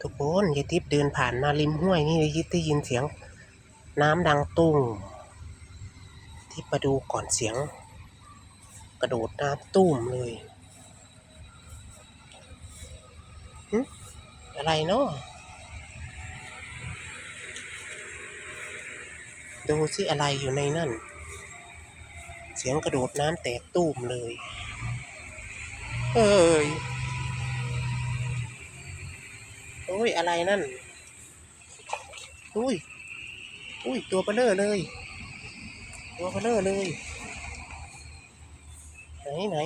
ทุกคนยายทิพย์เดินผ่านมาริมห้วยนี่ยายทิพย์ได้ยินเสียง น้ำดังตุ้มทิพย์มาดูก่อนเสียง กระโดดน้ำตุ้มเลยอะไรเนาะดูสิอะไรอยู่ในนั่น เสียงกระโดดน้ำแตกตุ้มเลยเฮ้ย ยอะไรนั่น อุ้ย อุ้ย ตัวเบลเลอร์เลย ตัวเบลเลอร์เลย ไหนไหน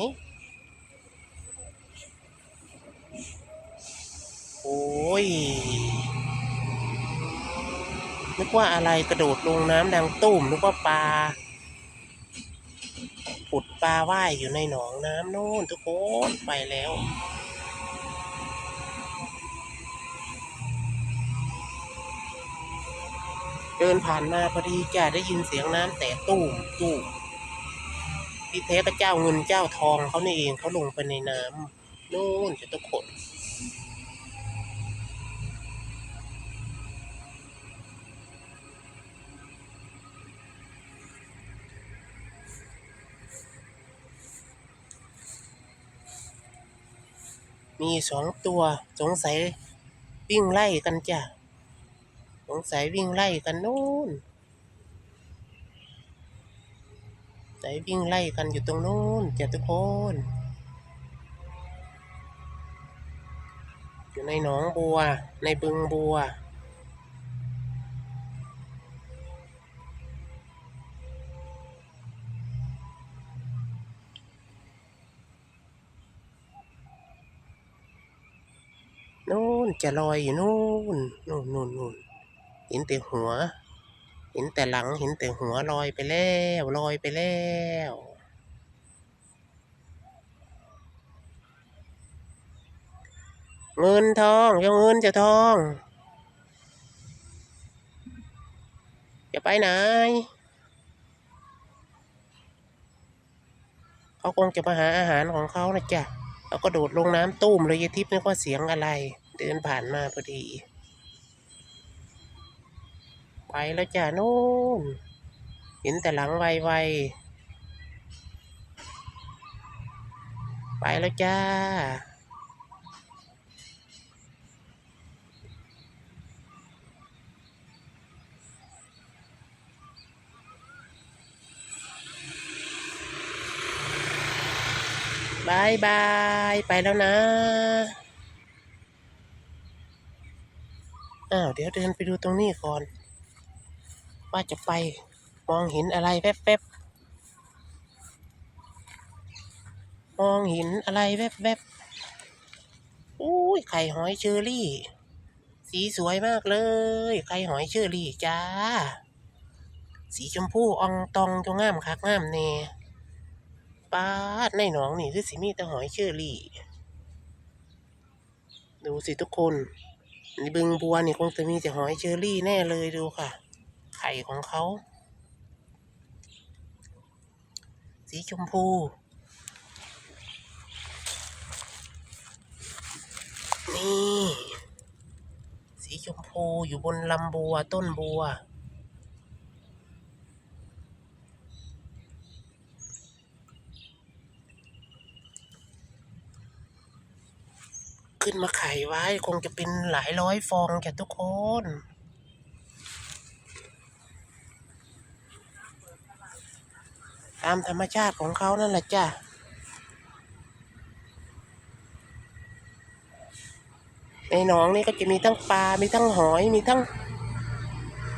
โอ้ยนึกว่าอะไรกระโดดลงน้ำดังตุ้มนึกว่าปลาผุดปลาว่ายอยู่ในหนองน้ำโน่นทุกคนไปแล้ว เดินผ่านมาพอดีจะได้ยินเสียงน้ำแตกตู้มตู้มที่แท้ก็เจ้าเงินเจ้าทองเขานี่เองเขาลงไปในน้ำโน่นจะตะขนมีสองตัวสงสัยวิ่งไล่กันจ้ะ งสัยวิ่งไล่กันนู่นสายวิ่งไล่กันอยู่ตรงนู้นจ้ะทุกคน อยู่ในหนองบัว ในบึงบัวนู่นจะลอยอยู่นู่นนู่นนู่นนู่น เห็นแต่หัว เห็นแต่หลัง เห็นแต่หัวลอยไปแล้วลอยไปแล้วเงินทองเจ้าเงินเจ้าทองจะไปไหนเขาคงจะมาหาอาหารของเขานะจ๊ะแล้วก็โดดลงน้ำตุ้มเลยยายทิพย์นึกว่าเสียงอะไร เดินผ่านมาพอดี ไปแล้วจ้ะนู่นเห็นแต่หลังไวๆ ไปแล้วจ้า บายบาย ไปแล้วนะอ้าวเดี๋ยวเดินไปดูตรงนี้ก่อน ว่าจะไปมองเห็นอะไรแวบๆมองเห็นอะไรแวบๆอุ้ยไข่หอยเชอรี่ สีสวยมากเลย ไข่หอยเชอรี่จ้า สีชมพูอองตองจงงามคักงามแน่ปาดในหนองนี่คือสิมีแต่หอยเชอรี่ ดูสิทุกคนในบึงบัวนี่คงจะมีแต่หอยเชอรี่แน่เลยดูค่ะ ข่ของเขา สีชมพู นี่ สีชมพูอยู่บนลำบัวต้นบัว ขึ้นมาไข่ไว้คงจะเป็นหลายร้อยฟองแกทุกคน ตามธรรมชาติของเขานั่นแหละจ้ะในหนองนี่ก็จะมีทั้งปลา มีทั้งหอย มีทั้ง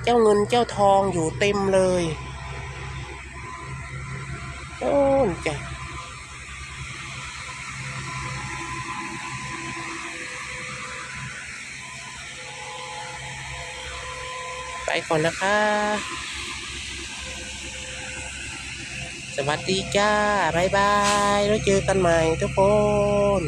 เจ้าเงินเจ้าทองอยู่เต็มเลยโอ้จ้ะไปก่อนนะคะ สวัสดีจ้า บ๊ายบาย แล้วเจอกันใหม่ทุกคน